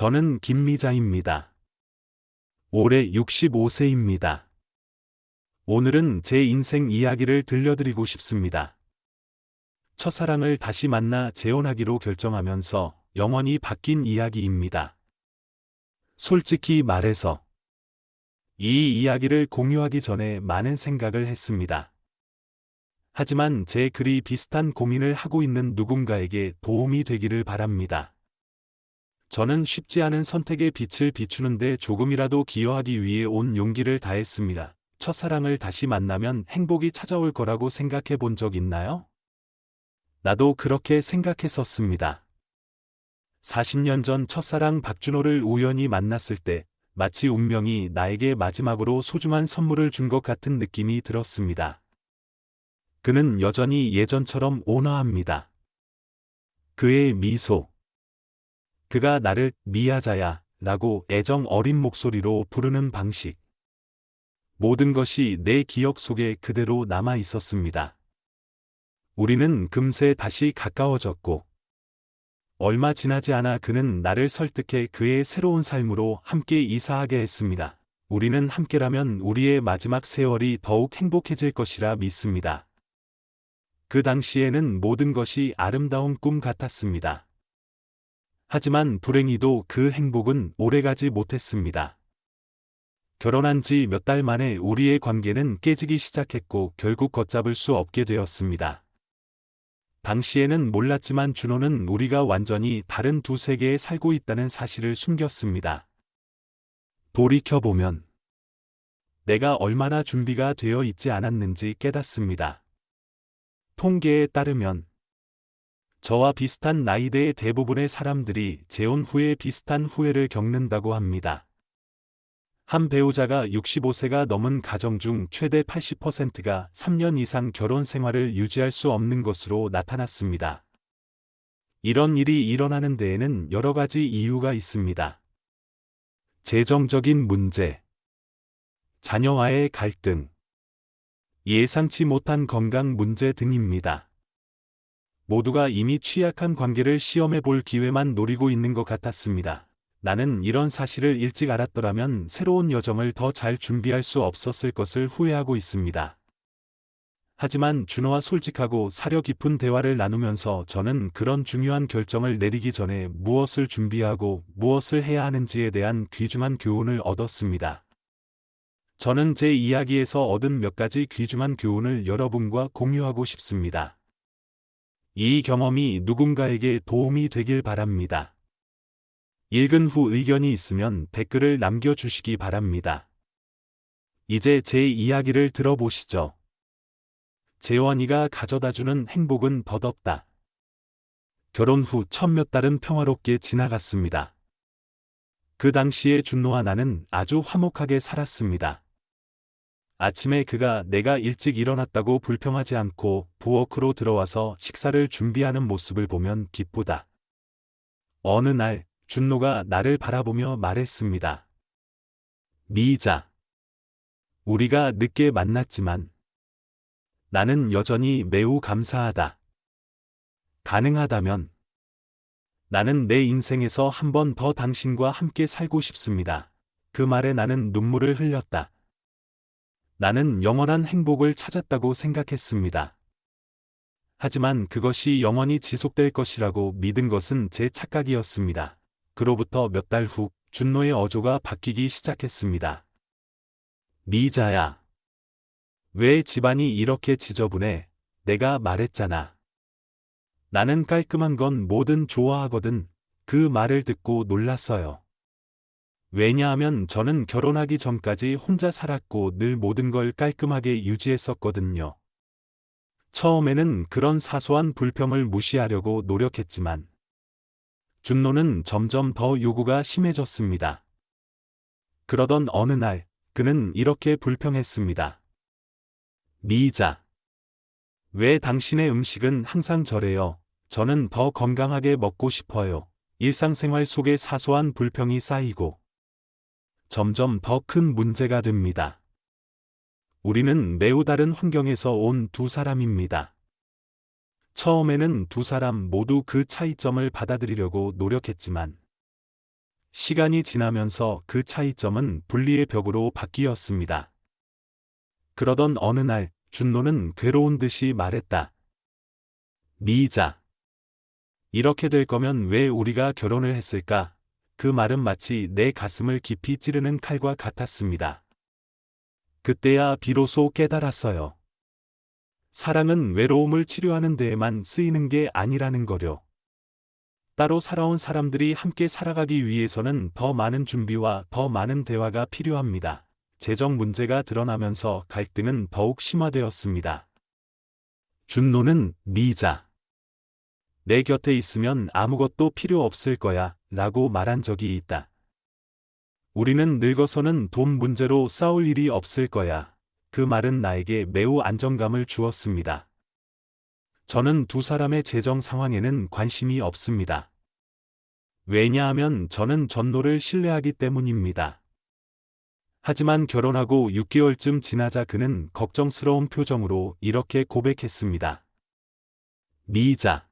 저는 김미자입니다. 올해 65세입니다. 오늘은 제 인생 이야기를 들려드리고 싶습니다. 첫사랑을 다시 만나 재혼하기로 결정하면서 영원히 바뀐 이야기입니다. 솔직히 말해서 이 이야기를 공유하기 전에 많은 생각을 했습니다. 하지만 제 글이 비슷한 고민을 하고 있는 누군가에게 도움이 되기를 바랍니다. 저는 쉽지 않은 선택의 빛을 비추는데 조금이라도 기여하기 위해 온 용기를 다했습니다. 첫사랑을 다시 만나면 행복이 찾아올 거라고 생각해 본 적 있나요? 나도 그렇게 생각했었습니다. 40년 전 첫사랑 박준호를 우연히 만났을 때 마치 운명이 나에게 마지막으로 소중한 선물을 준 것 같은 느낌이 들었습니다. 그는 여전히 예전처럼 온화합니다. 그의 미소. 그가 나를 미아자야 라고 애정 어린 목소리로 부르는 방식. 모든 것이 내 기억 속에 그대로 남아 있었습니다. 우리는 금세 다시 가까워졌고, 얼마 지나지 않아 그는 나를 설득해 그의 새로운 삶으로 함께 이사하게 했습니다. 우리는 함께라면 우리의 마지막 세월이 더욱 행복해질 것이라 믿습니다. 그 당시에는 모든 것이 아름다운 꿈 같았습니다. 하지만 불행히도 그 행복은 오래가지 못했습니다. 결혼한 지 몇 달 만에 우리의 관계는 깨지기 시작했고 결국 걷잡을 수 없게 되었습니다. 당시에는 몰랐지만 준호는 우리가 완전히 다른 두 세계에 살고 있다는 사실을 숨겼습니다. 돌이켜보면 내가 얼마나 준비가 되어 있지 않았는지 깨닫습니다. 통계에 따르면 저와 비슷한 나이대의 대부분의 사람들이 재혼 후에 비슷한 후회를 겪는다고 합니다. 한 배우자가 65세가 넘은 가정 중 최대 80%가 3년 이상 결혼 생활을 유지할 수 없는 것으로 나타났습니다. 이런 일이 일어나는 데에는 여러 가지 이유가 있습니다. 재정적인 문제, 자녀와의 갈등, 예상치 못한 건강 문제 등입니다. 모두가 이미 취약한 관계를 시험해 볼 기회만 노리고 있는 것 같았습니다. 나는 이런 사실을 일찍 알았더라면 새로운 여정을 더 잘 준비할 수 없었을 것을 후회하고 있습니다. 하지만 준호와 솔직하고 사려 깊은 대화를 나누면서 저는 그런 중요한 결정을 내리기 전에 무엇을 준비하고 무엇을 해야 하는지에 대한 귀중한 교훈을 얻었습니다. 저는 제 이야기에서 얻은 몇 가지 귀중한 교훈을 여러분과 공유하고 싶습니다. 이 경험이 누군가에게 도움이 되길 바랍니다. 읽은 후 의견이 있으면 댓글을 남겨주시기 바랍니다. 이제 제 이야기를 들어보시죠. 재원이가 가져다주는 행복은 덧없다. 결혼 후 첫 몇 달은 평화롭게 지나갔습니다. 그 당시에 준노와 나는 아주 화목하게 살았습니다. 아침에 그가 내가 일찍 일어났다고 불평하지 않고 부엌으로 들어와서 식사를 준비하는 모습을 보면 기쁘다. 어느 날 준노가 나를 바라보며 말했습니다. 미자. 우리가 늦게 만났지만 나는 여전히 매우 감사하다. 가능하다면 나는 내 인생에서 한 번 더 당신과 함께 살고 싶습니다. 그 말에 나는 눈물을 흘렸다. 나는 영원한 행복을 찾았다고 생각했습니다. 하지만 그것이 영원히 지속될 것이라고 믿은 것은 제 착각이었습니다. 그로부터 몇 달 후 준노의 어조가 바뀌기 시작했습니다. 미자야. 왜 집안이 이렇게 지저분해? 내가 말했잖아. 나는 깔끔한 건 뭐든 좋아하거든. 그 말을 듣고 놀랐어요. 왜냐하면 저는 결혼하기 전까지 혼자 살았고 늘 모든 걸 깔끔하게 유지했었거든요. 처음에는 그런 사소한 불평을 무시하려고 노력했지만 준노는 점점 더 요구가 심해졌습니다. 그러던 어느 날 그는 이렇게 불평했습니다. 미자. 왜 당신의 음식은 항상 저래요? 저는 더 건강하게 먹고 싶어요. 일상생활 속에 사소한 불평이 쌓이고 점점 더 큰 문제가 됩니다. 우리는 매우 다른 환경에서 온 두 사람입니다. 처음에는 두 사람 모두 그 차이점을 받아들이려고 노력했지만 시간이 지나면서 그 차이점은 분리의 벽으로 바뀌었습니다. 그러던 어느 날, 준노는 괴로운 듯이 말했다. 미이자. 이렇게 될 거면 왜 우리가 결혼을 했을까? 그 말은 마치 내 가슴을 깊이 찌르는 칼과 같았습니다. 그때야 비로소 깨달았어요. 사랑은 외로움을 치료하는 데에만 쓰이는 게 아니라는 거려. 따로 살아온 사람들이 함께 살아가기 위해서는 더 많은 준비와 더 많은 대화가 필요합니다. 재정 문제가 드러나면서 갈등은 더욱 심화되었습니다. 준노는 미자. 내 곁에 있으면 아무것도 필요 없을 거야 라고 말한 적이 있다. 우리는 늙어서는 돈 문제로 싸울 일이 없을 거야. 그 말은 나에게 매우 안정감을 주었습니다. 저는 두 사람의 재정 상황에는 관심이 없습니다. 왜냐하면 저는 전노를 신뢰하기 때문입니다. 하지만 결혼하고 6개월쯤 지나자 그는 걱정스러운 표정으로 이렇게 고백했습니다. 미이자.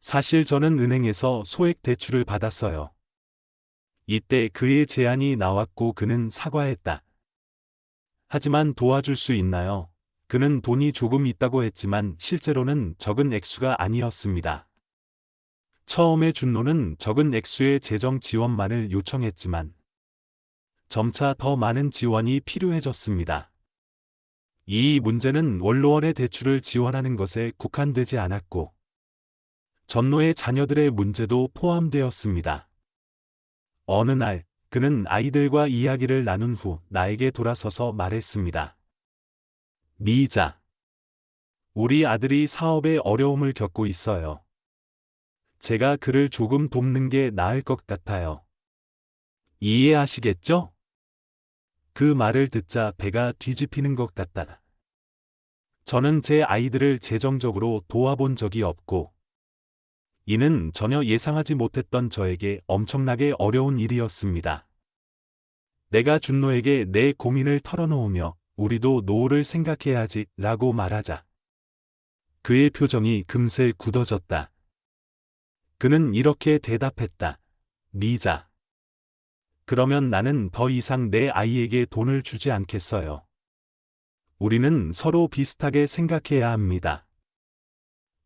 사실 저는 은행에서 소액 대출을 받았어요. 이때 그의 제안이 나왔고 그는 사과했다. 하지만 도와줄 수 있나요? 그는 돈이 조금 있다고 했지만 실제로는 적은 액수가 아니었습니다. 처음에 준노는 적은 액수의 재정 지원만을 요청했지만 점차 더 많은 지원이 필요해졌습니다. 이 문제는 원로원의 대출을 지원하는 것에 국한되지 않았고 전노의 자녀들의 문제도 포함되었습니다. 어느 날 그는 아이들과 이야기를 나눈 후 나에게 돌아서서 말했습니다. 미이자. 우리 아들이 사업에 어려움을 겪고 있어요. 제가 그를 조금 돕는 게 나을 것 같아요. 이해하시겠죠? 그 말을 듣자 배가 뒤집히는 것 같다. 저는 제 아이들을 재정적으로 도와본 적이 없고, 이는 전혀 예상하지 못했던 저에게 엄청나게 어려운 일이었습니다. 내가 준노에게 내 고민을 털어놓으며 우리도 노후를 생각해야지 라고 말하자. 그의 표정이 금세 굳어졌다. 그는 이렇게 대답했다. 미자. 그러면 나는 더 이상 내 아이에게 돈을 주지 않겠어요. 우리는 서로 비슷하게 생각해야 합니다.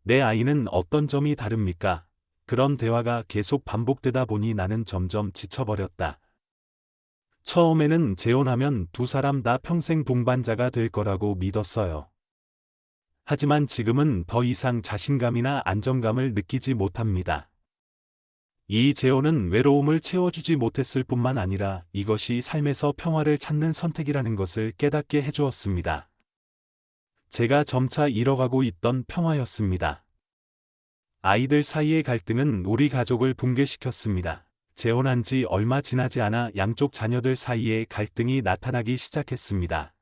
내 아이는 어떤 점이 다릅니까? 그런 대화가 계속 반복되다 보니 나는 점점 지쳐버렸다. 처음에는 재혼하면 두 사람 다 평생 동반자가 될 거라고 믿었어요. 하지만 지금은 더 이상 자신감이나 안정감을 느끼지 못합니다. 이 재혼은 외로움을 채워주지 못했을 뿐만 아니라 이것이 삶에서 평화를 찾는 선택이라는 것을 깨닫게 해주었습니다. 제가 점차 잃어가고 있던 평화였습니다. 아이들 사이의 갈등은 우리 가족을 붕괴시켰습니다. 재혼한 지 얼마 지나지 않아 양쪽 자녀들 사이에 갈등이 나타나기 시작했습니다.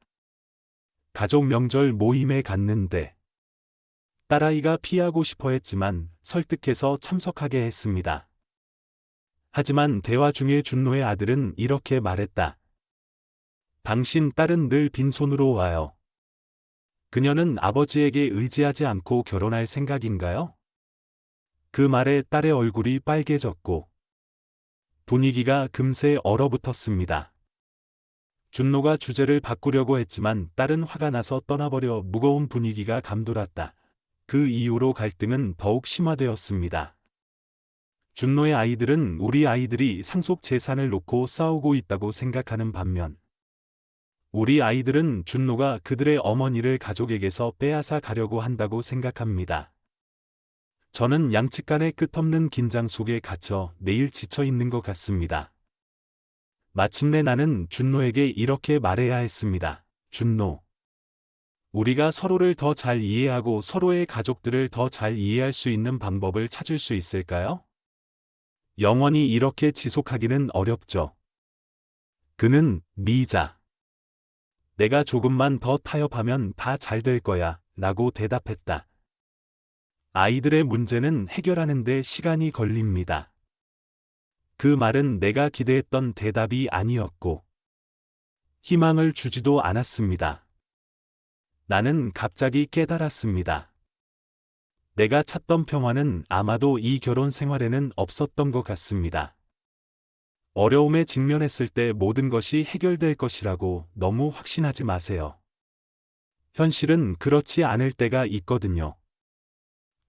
가족 명절 모임에 갔는데 딸아이가 피하고 싶어 했지만 설득해서 참석하게 했습니다. 하지만 대화 중에 준노의 아들은 이렇게 말했다. 당신 딸은 늘 빈손으로 와요. 그녀는 아버지에게 의지하지 않고 결혼할 생각인가요? 그 말에 딸의 얼굴이 빨개졌고 분위기가 금세 얼어붙었습니다. 준노가 주제를 바꾸려고 했지만 딸은 화가 나서 떠나버려 무거운 분위기가 감돌았다. 그 이후로 갈등은 더욱 심화되었습니다. 준노의 아이들은 우리 아이들이 상속 재산을 놓고 싸우고 있다고 생각하는 반면 우리 아이들은 준노가 그들의 어머니를 가족에게서 빼앗아 가려고 한다고 생각합니다. 저는 양측 간의 끝없는 긴장 속에 갇혀 매일 지쳐 있는 것 같습니다. 마침내 나는 준노에게 이렇게 말해야 했습니다. 준노. 우리가 서로를 더 잘 이해하고 서로의 가족들을 더 잘 이해할 수 있는 방법을 찾을 수 있을까요? 영원히 이렇게 지속하기는 어렵죠. 그는 미자. 내가 조금만 더 타협하면 다 잘 될 거야 라고 대답했다. 아이들의 문제는 해결하는데 시간이 걸립니다. 그 말은 내가 기대했던 대답이 아니었고, 희망을 주지도 않았습니다. 나는 갑자기 깨달았습니다. 내가 찾던 평화는 아마도 이 결혼 생활에는 없었던 것 같습니다. 어려움에 직면했을 때 모든 것이 해결될 것이라고 너무 확신하지 마세요. 현실은 그렇지 않을 때가 있거든요.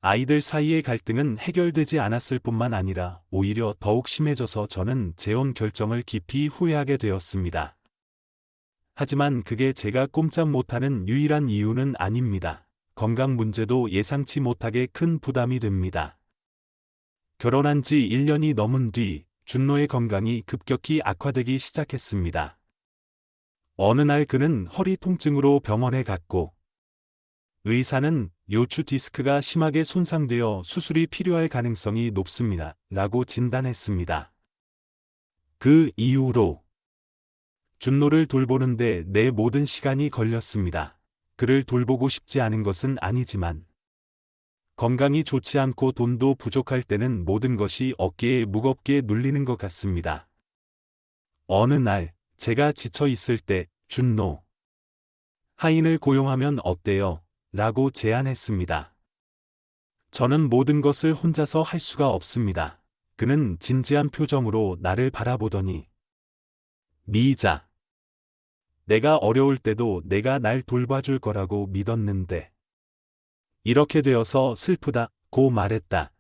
아이들 사이의 갈등은 해결되지 않았을 뿐만 아니라 오히려 더욱 심해져서 저는 재혼 결정을 깊이 후회하게 되었습니다. 하지만 그게 제가 꼼짝 못하는 유일한 이유는 아닙니다. 건강 문제도 예상치 못하게 큰 부담이 됩니다. 결혼한 지 1년이 넘은 뒤 준노의 건강이 급격히 악화되기 시작했습니다. 어느 날 그는 허리 통증으로 병원에 갔고 의사는 요추 디스크가 심하게 손상되어 수술이 필요할 가능성이 높습니다. 라고 진단했습니다. 그 이후로 준노를 돌보는데 내 모든 시간이 걸렸습니다. 그를 돌보고 싶지 않은 것은 아니지만 건강이 좋지 않고 돈도 부족할 때는 모든 것이 어깨에 무겁게 눌리는 것 같습니다. 어느 날 제가 지쳐 있을 때 준노 하인을 고용하면 어때요? 라고 제안했습니다. 저는 모든 것을 혼자서 할 수가 없습니다. 그는 진지한 표정으로 나를 바라보더니 미자 내가 어려울 때도 내가 날 돌봐줄 거라고 믿었는데 이렇게 되어서 슬프다 고 말했다.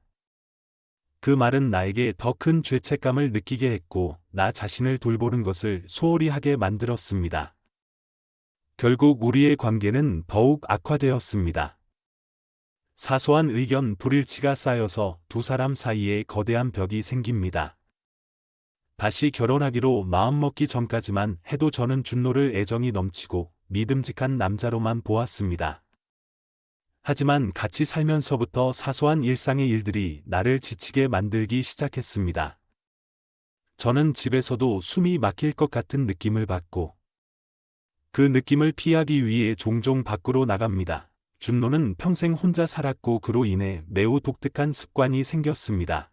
그 말은 나에게 더 큰 죄책감을 느끼게 했고 나 자신을 돌보는 것을 소홀히 하게 만들었습니다. 결국 우리의 관계는 더욱 악화되었습니다. 사소한 의견 불일치가 쌓여서 두 사람 사이에 거대한 벽이 생깁니다. 다시 결혼하기로 마음먹기 전까지만 해도 저는 준노를 애정이 넘치고 믿음직한 남자로만 보았습니다. 하지만 같이 살면서부터 사소한 일상의 일들이 나를 지치게 만들기 시작했습니다. 저는 집에서도 숨이 막힐 것 같은 느낌을 받고 그 느낌을 피하기 위해 종종 밖으로 나갑니다. 준노는 평생 혼자 살았고 그로 인해 매우 독특한 습관이 생겼습니다.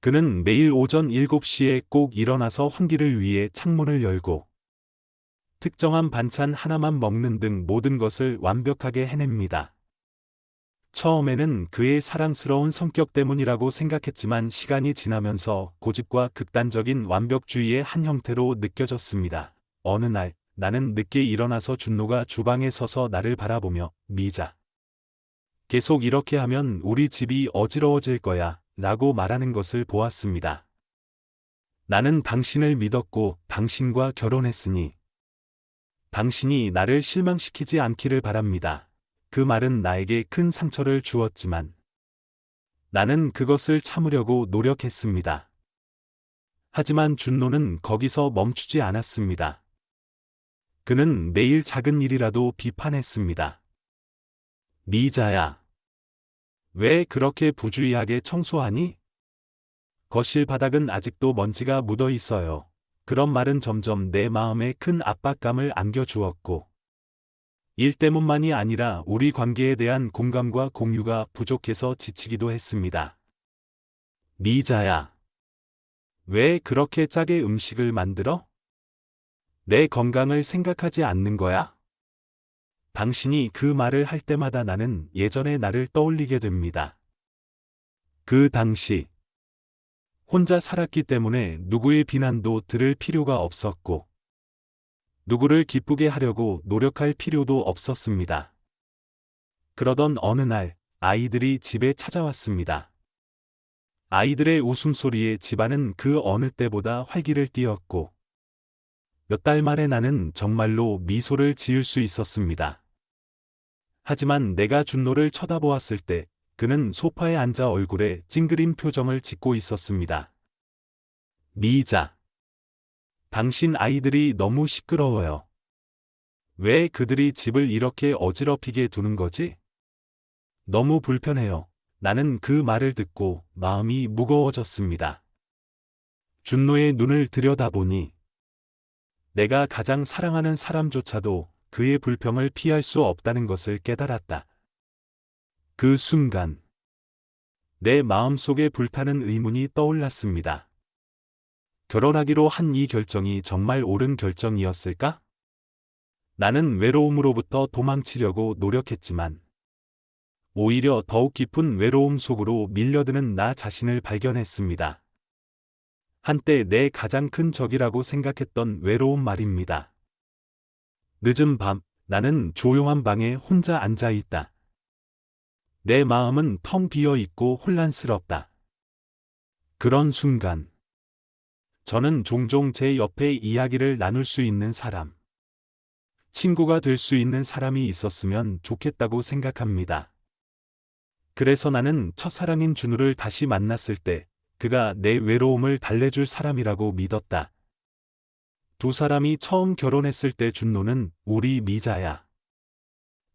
그는 매일 오전 7시에 꼭 일어나서 환기를 위해 창문을 열고 특정한 반찬 하나만 먹는 등 모든 것을 완벽하게 해냅니다. 처음에는 그의 사랑스러운 성격 때문이라고 생각했지만 시간이 지나면서 고집과 극단적인 완벽주의의 한 형태로 느껴졌습니다. 어느 날 나는 늦게 일어나서 준노가 주방에 서서 나를 바라보며 미자. 계속 이렇게 하면 우리 집이 어지러워질 거야 라고 말하는 것을 보았습니다. 나는 당신을 믿었고 당신과 결혼했으니 당신이 나를 실망시키지 않기를 바랍니다. 그 말은 나에게 큰 상처를 주었지만 나는 그것을 참으려고 노력했습니다. 하지만 준노는 거기서 멈추지 않았습니다. 그는 매일 작은 일이라도 비판했습니다. 미자야. 왜 그렇게 부주의하게 청소하니? 거실 바닥은 아직도 먼지가 묻어 있어요. 그런 말은 점점 내 마음에 큰 압박감을 안겨주었고, 일 때문만이 아니라 우리 관계에 대한 공감과 공유가 부족해서 지치기도 했습니다. 미자야. 왜 그렇게 짜게 음식을 만들어? 내 건강을 생각하지 않는 거야? 당신이 그 말을 할 때마다 나는 예전의 나를 떠올리게 됩니다. 그 당시, 혼자 살았기 때문에 누구의 비난도 들을 필요가 없었고, 누구를 기쁘게 하려고 노력할 필요도 없었습니다. 그러던 어느 날, 아이들이 집에 찾아왔습니다. 아이들의 웃음소리에 집안은 그 어느 때보다 활기를 띠었고, 몇 달 만에 나는 정말로 미소를 지을 수 있었습니다. 하지만 내가 준노를 쳐다보았을 때 그는 소파에 앉아 얼굴에 찡그린 표정을 짓고 있었습니다. 미자. 당신 아이들이 너무 시끄러워요. 왜 그들이 집을 이렇게 어지럽히게 두는 거지? 너무 불편해요. 나는 그 말을 듣고 마음이 무거워졌습니다. 준노의 눈을 들여다보니 내가 가장 사랑하는 사람조차도 그의 불평을 피할 수 없다는 것을 깨달았다. 그 순간 내 마음속에 불타는 의문이 떠올랐습니다. 결혼하기로 한 이 결정이 정말 옳은 결정이었을까? 나는 외로움으로부터 도망치려고 노력했지만 오히려 더욱 깊은 외로움 속으로 밀려드는 나 자신을 발견했습니다. 한때 내 가장 큰 적이라고 생각했던 외로움 말입니다. 늦은 밤, 나는 조용한 방에 혼자 앉아 있다. 내 마음은 텅 비어 있고 혼란스럽다. 그런 순간, 저는 종종 제 옆에 이야기를 나눌 수 있는 사람, 친구가 될 수 있는 사람이 있었으면 좋겠다고 생각합니다. 그래서 나는 첫사랑인 준우를 다시 만났을 때 그가 내 외로움을 달래줄 사람이라고 믿었다. 두 사람이 처음 결혼했을 때 준노는 우리 미자야.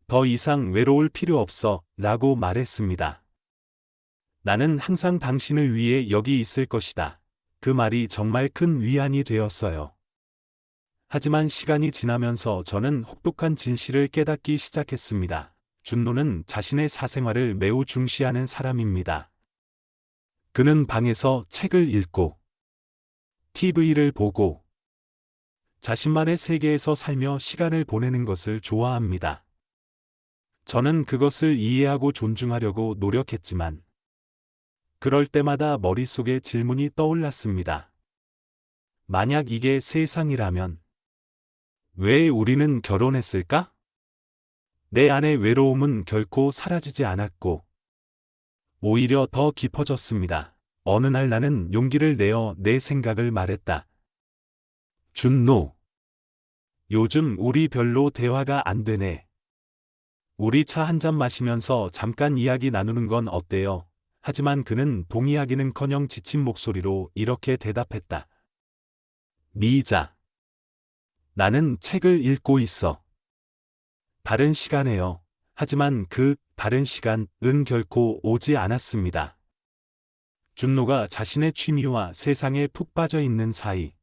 더 이상 외로울 필요 없어 라고 말했습니다. 나는 항상 당신을 위해 여기 있을 것이다. 그 말이 정말 큰 위안이 되었어요. 하지만 시간이 지나면서 저는 혹독한 진실을 깨닫기 시작했습니다. 준노는 자신의 사생활을 매우 중시하는 사람입니다. 그는 방에서 책을 읽고 TV를 보고 자신만의 세계에서 살며 시간을 보내는 것을 좋아합니다. 저는 그것을 이해하고 존중하려고 노력했지만 그럴 때마다 머릿속에 질문이 떠올랐습니다. 만약 이게 세상이라면 왜 우리는 결혼했을까? 내 안의 외로움은 결코 사라지지 않았고 오히려 더 깊어졌습니다. 어느 날 나는 용기를 내어 내 생각을 말했다. 준노. 요즘 우리 별로 대화가 안 되네. 우리 차 한 잔 마시면서 잠깐 이야기 나누는 건 어때요? 하지만 그는 동의하기는 커녕 지친 목소리로 이렇게 대답했다. 미자. 나는 책을 읽고 있어. 다른 시간에요. 하지만 그 다른 시간은 결코 오지 않았습니다. 준노가 자신의 취미와 세상에 푹 빠져 있는 사이.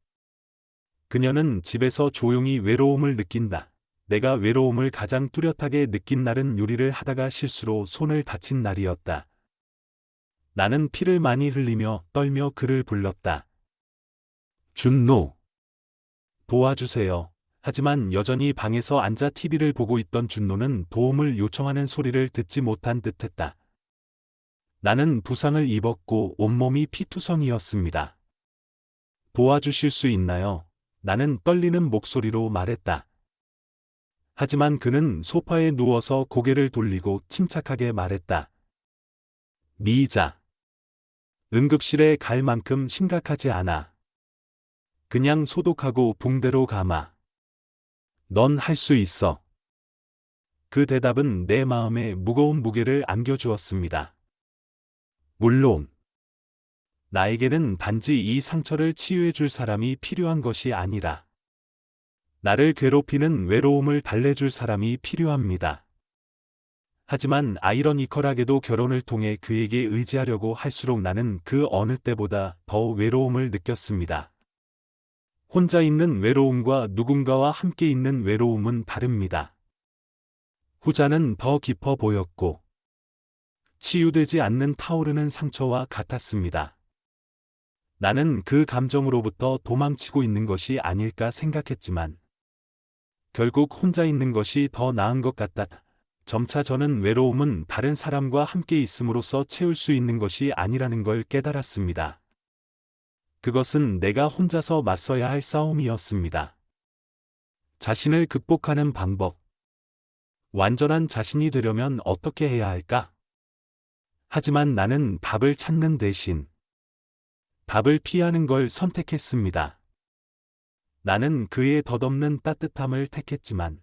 그녀는 집에서 조용히 외로움을 느낀다. 내가 외로움을 가장 뚜렷하게 느낀 날은 요리를 하다가 실수로 손을 다친 날이었다. 나는 피를 많이 흘리며 떨며 그를 불렀다. 준노. 도와주세요. 하지만 여전히 방에서 앉아 TV를 보고 있던 준노는 도움을 요청하는 소리를 듣지 못한 듯했다. 나는 부상을 입었고 온몸이 피투성이었습니다. 도와주실 수 있나요? 나는 떨리는 목소리로 말했다. 하지만 그는 소파에 누워서 고개를 돌리고 침착하게 말했다. 미자. 응급실에 갈 만큼 심각하지 않아. 그냥 소독하고 붕대로 감아. 넌 할 수 있어. 그 대답은 내 마음에 무거운 무게를 안겨주었습니다. 물론, 나에게는 단지 이 상처를 치유해 줄 사람이 필요한 것이 아니라, 나를 괴롭히는 외로움을 달래줄 사람이 필요합니다. 하지만 아이러니컬하게도 결혼을 통해 그에게 의지하려고 할수록 나는 그 어느 때보다 더 외로움을 느꼈습니다. 혼자 있는 외로움과 누군가와 함께 있는 외로움은 다릅니다. 후자는 더 깊어 보였고, 치유되지 않는 타오르는 상처와 같았습니다. 나는 그 감정으로부터 도망치고 있는 것이 아닐까 생각했지만, 결국 혼자 있는 것이 더 나은 것 같다. 점차 저는 외로움은 다른 사람과 함께 있음으로써 채울 수 있는 것이 아니라는 걸 깨달았습니다. 그것은 내가 혼자서 맞서야 할 싸움이었습니다. 자신을 극복하는 방법. 완전한 자신이 되려면 어떻게 해야 할까? 하지만 나는 답을 찾는 대신 답을 피하는 걸 선택했습니다. 나는 그의 덧없는 따뜻함을 택했지만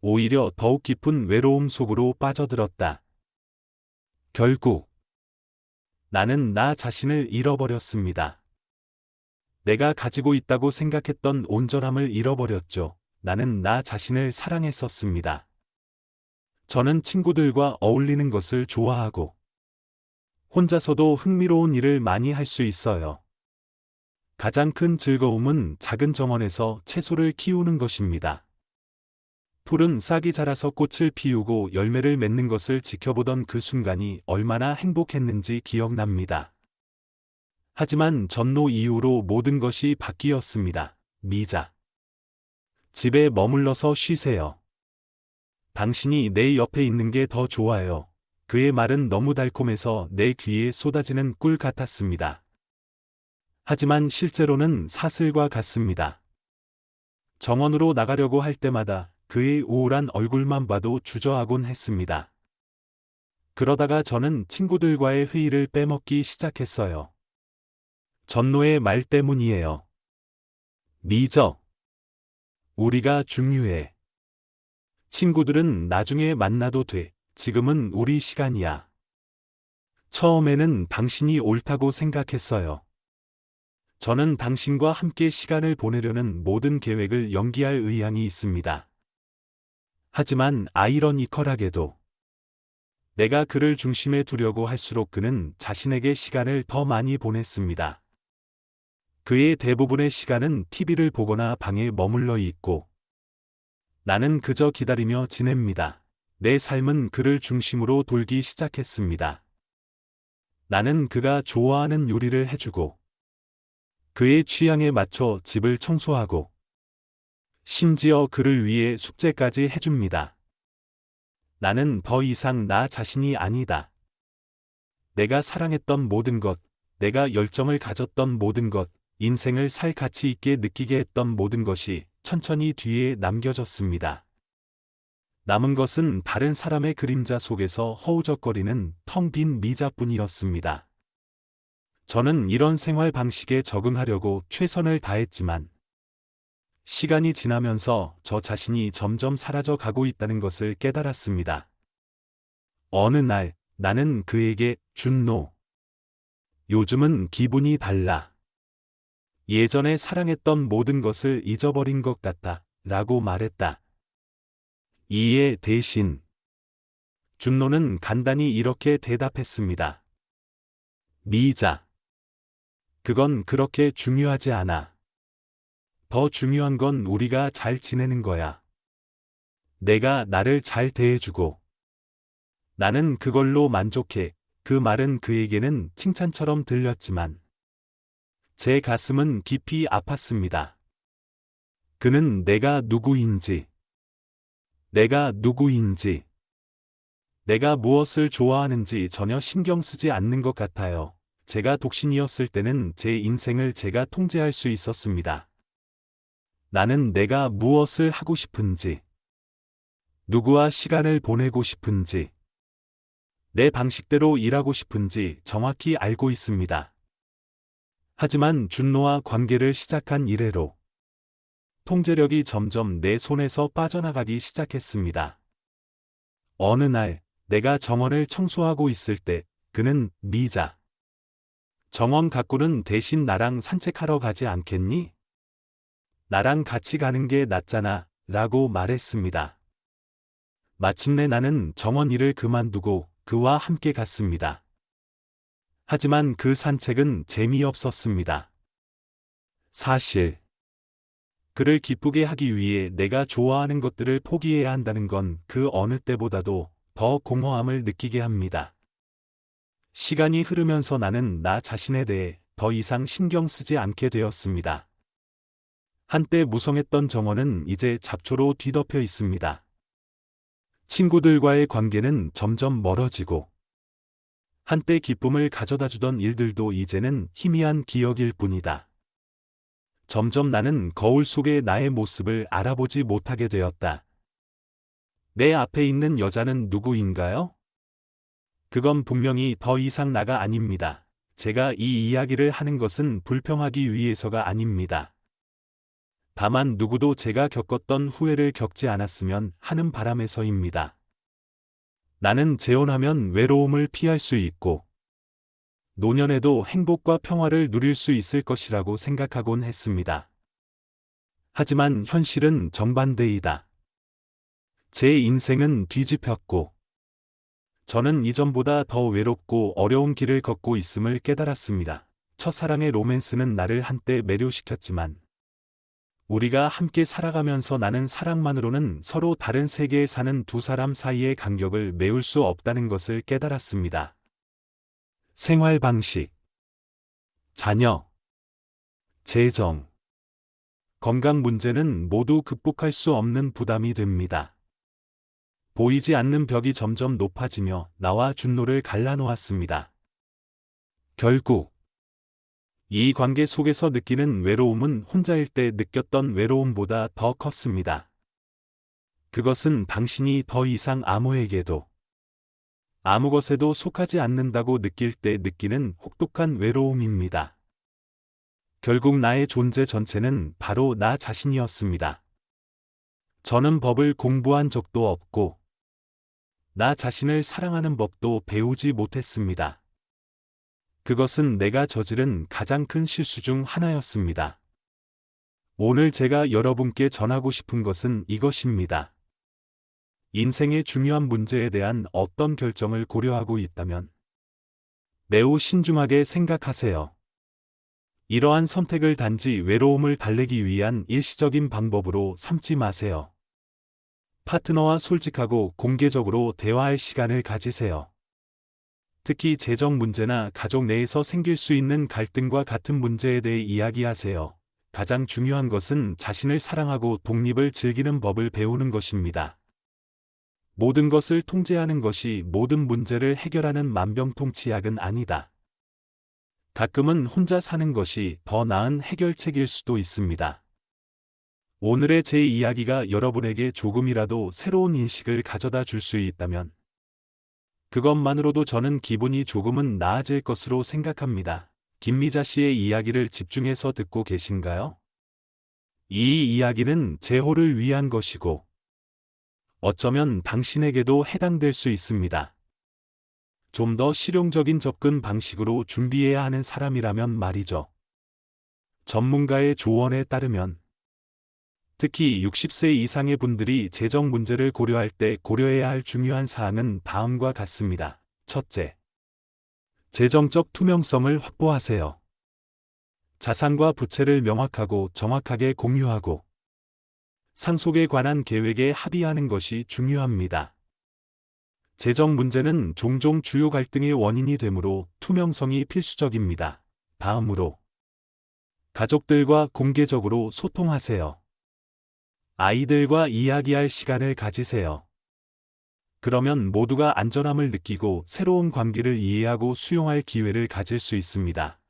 오히려 더욱 깊은 외로움 속으로 빠져들었다. 결국 나는 나 자신을 잃어버렸습니다. 내가 가지고 있다고 생각했던 온전함을 잃어버렸죠. 나는 나 자신을 사랑했었습니다. 저는 친구들과 어울리는 것을 좋아하고 혼자서도 흥미로운 일을 많이 할 수 있어요. 가장 큰 즐거움은 작은 정원에서 채소를 키우는 것입니다. 풀은 싹이 자라서 꽃을 피우고 열매를 맺는 것을 지켜보던 그 순간이 얼마나 행복했는지 기억납니다. 하지만 전노 이후로 모든 것이 바뀌었습니다. 미자. 집에 머물러서 쉬세요. 당신이 내 옆에 있는 게 더 좋아요. 그의 말은 너무 달콤해서 내 귀에 쏟아지는 꿀 같았습니다. 하지만 실제로는 사슬과 같습니다. 정원으로 나가려고 할 때마다 그의 우울한 얼굴만 봐도 주저하곤 했습니다. 그러다가 저는 친구들과의 회의를 빼먹기 시작했어요. 전노의 말 때문이에요. 미저. 우리가 중요해. 친구들은 나중에 만나도 돼. 지금은 우리 시간이야. 처음에는 당신이 옳다고 생각했어요. 저는 당신과 함께 시간을 보내려는 모든 계획을 연기할 의향이 있습니다. 하지만 아이러니컬하게도 내가 그를 중심에 두려고 할수록 그는 자신에게 시간을 더 많이 보냈습니다. 그의 대부분의 시간은 TV를 보거나 방에 머물러 있고 나는 그저 기다리며 지냅니다. 내 삶은 그를 중심으로 돌기 시작했습니다. 나는 그가 좋아하는 요리를 해주고 그의 취향에 맞춰 집을 청소하고 심지어 그를 위해 숙제까지 해줍니다. 나는 더 이상 나 자신이 아니다. 내가 사랑했던 모든 것, 내가 열정을 가졌던 모든 것, 인생을 살 가치 있게 느끼게 했던 모든 것이 천천히 뒤에 남겨졌습니다. 남은 것은 다른 사람의 그림자 속에서 허우적거리는 텅 빈 미자뿐이었습니다. 저는 이런 생활 방식에 적응하려고 최선을 다했지만 시간이 지나면서 저 자신이 점점 사라져 가고 있다는 것을 깨달았습니다. 어느 날 나는 그에게 준노. 요즘은 기분이 달라. 예전에 사랑했던 모든 것을 잊어버린 것 같다. 라고 말했다. 이에 대신 준노는 간단히 이렇게 대답했습니다. 미자. 그건 그렇게 중요하지 않아. 더 중요한 건 우리가 잘 지내는 거야. 내가 나를 잘 대해주고 나는 그걸로 만족해. 그 말은 그에게는 칭찬처럼 들렸지만 제 가슴은 깊이 아팠습니다. 그는 내가 누구인지 내가 누구인지, 내가 무엇을 좋아하는지 전혀 신경 쓰지 않는 것 같아요. 제가 독신이었을 때는 제 인생을 제가 통제할 수 있었습니다. 나는 내가 무엇을 하고 싶은지, 누구와 시간을 보내고 싶은지, 내 방식대로 일하고 싶은지 정확히 알고 있습니다. 하지만 준노와 관계를 시작한 이래로 통제력이 점점 내 손에서 빠져나가기 시작했습니다. 어느 날 내가 정원을 청소하고 있을 때 그는 미자. 정원 가꾸는 대신 나랑 산책하러 가지 않겠니? 나랑 같이 가는 게 낫잖아 라고 말했습니다. 마침내 나는 정원 일을 그만두고 그와 함께 갔습니다. 하지만 그 산책은 재미없었습니다. 사실 그를 기쁘게 하기 위해 내가 좋아하는 것들을 포기해야 한다는 건 그 어느 때보다도 더 공허함을 느끼게 합니다. 시간이 흐르면서 나는 나 자신에 대해 더 이상 신경 쓰지 않게 되었습니다. 한때 무성했던 정원은 이제 잡초로 뒤덮여 있습니다. 친구들과의 관계는 점점 멀어지고 한때 기쁨을 가져다 주던 일들도 이제는 희미한 기억일 뿐이다. 점점 나는 거울 속의 나의 모습을 알아보지 못하게 되었다. 내 앞에 있는 여자는 누구인가요? 그건 분명히 더 이상 나가 아닙니다. 제가 이 이야기를 하는 것은 불평하기 위해서가 아닙니다. 다만 누구도 제가 겪었던 후회를 겪지 않았으면 하는 바람에서입니다. 나는 재혼하면 외로움을 피할 수 있고, 노년에도 행복과 평화를 누릴 수 있을 것이라고 생각하곤 했습니다. 하지만 현실은 정반대이다. 제 인생은 뒤집혔고, 저는 이전보다 더 외롭고 어려운 길을 걷고 있음을 깨달았습니다. 첫사랑의 로맨스는 나를 한때 매료시켰지만, 우리가 함께 살아가면서 나는 사랑만으로는 서로 다른 세계에 사는 두 사람 사이의 간격을 메울 수 없다는 것을 깨달았습니다. 생활 방식, 자녀, 재정, 건강 문제는 모두 극복할 수 없는 부담이 됩니다. 보이지 않는 벽이 점점 높아지며 나와 준노를 갈라놓았습니다. 결국 이 관계 속에서 느끼는 외로움은 혼자일 때 느꼈던 외로움보다 더 컸습니다. 그것은 당신이 더 이상 아무에게도 아무 것에도 속하지 않는다고 느낄 때 느끼는 혹독한 외로움입니다. 결국 나의 존재 전체는 바로 나 자신이었습니다. 저는 법을 공부한 적도 없고, 나 자신을 사랑하는 법도 배우지 못했습니다. 그것은 내가 저지른 가장 큰 실수 중 하나였습니다. 오늘 제가 여러분께 전하고 싶은 것은 이것입니다. 인생의 중요한 문제에 대한 어떤 결정을 고려하고 있다면 매우 신중하게 생각하세요. 이러한 선택을 단지 외로움을 달래기 위한 일시적인 방법으로 삼지 마세요. 파트너와 솔직하고 공개적으로 대화할 시간을 가지세요. 특히 재정 문제나 가족 내에서 생길 수 있는 갈등과 같은 문제에 대해 이야기하세요. 가장 중요한 것은 자신을 사랑하고 독립을 즐기는 법을 배우는 것입니다. 모든 것을 통제하는 것이 모든 문제를 해결하는 만병통치약은 아니다. 가끔은 혼자 사는 것이 더 나은 해결책일 수도 있습니다. 오늘의 제 이야기가 여러분에게 조금이라도 새로운 인식을 가져다 줄 수 있다면 그것만으로도 저는 기분이 조금은 나아질 것으로 생각합니다. 김미자 씨의 이야기를 집중해서 듣고 계신가요? 이 이야기는 제호를 위한 것이고 어쩌면 당신에게도 해당될 수 있습니다. 좀 더 실용적인 접근 방식으로 준비해야 하는 사람이라면 말이죠. 전문가의 조언에 따르면 특히 60세 이상의 분들이 재정 문제를 고려할 때 고려해야 할 중요한 사항은 다음과 같습니다. 첫째, 재정적 투명성을 확보하세요. 자산과 부채를 명확하고 정확하게 공유하고 상속에 관한 계획에 합의하는 것이 중요합니다. 재정 문제는 종종 주요 갈등의 원인이 되므로 투명성이 필수적입니다. 다음으로 가족들과 공개적으로 소통하세요. 아이들과 이야기할 시간을 가지세요. 그러면 모두가 안전함을 느끼고 새로운 관계를 이해하고 수용할 기회를 가질 수 있습니다.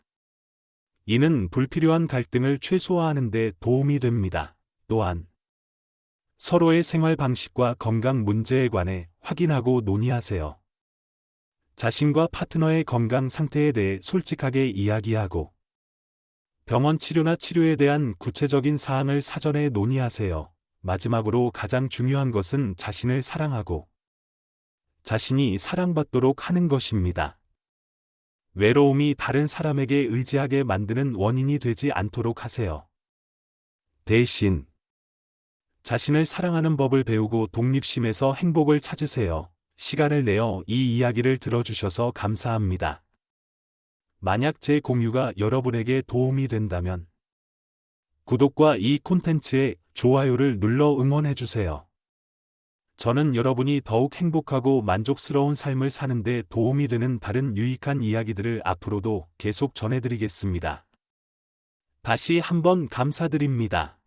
이는 불필요한 갈등을 최소화하는 데 도움이 됩니다. 또한 서로의 생활 방식과 건강 문제에 관해 확인하고 논의하세요. 자신과 파트너의 건강 상태에 대해 솔직하게 이야기하고 병원 치료나 치료에 대한 구체적인 사항을 사전에 논의하세요. 마지막으로 가장 중요한 것은 자신을 사랑하고 자신이 사랑받도록 하는 것입니다. 외로움이 다른 사람에게 의지하게 만드는 원인이 되지 않도록 하세요. 대신 자신을 사랑하는 법을 배우고 독립심에서 행복을 찾으세요. 시간을 내어 이 이야기를 들어주셔서 감사합니다. 만약 제 공유가 여러분에게 도움이 된다면 구독과 이 콘텐츠에 좋아요를 눌러 응원해주세요. 저는 여러분이 더욱 행복하고 만족스러운 삶을 사는데 도움이 되는 다른 유익한 이야기들을 앞으로도 계속 전해드리겠습니다. 다시 한번 감사드립니다.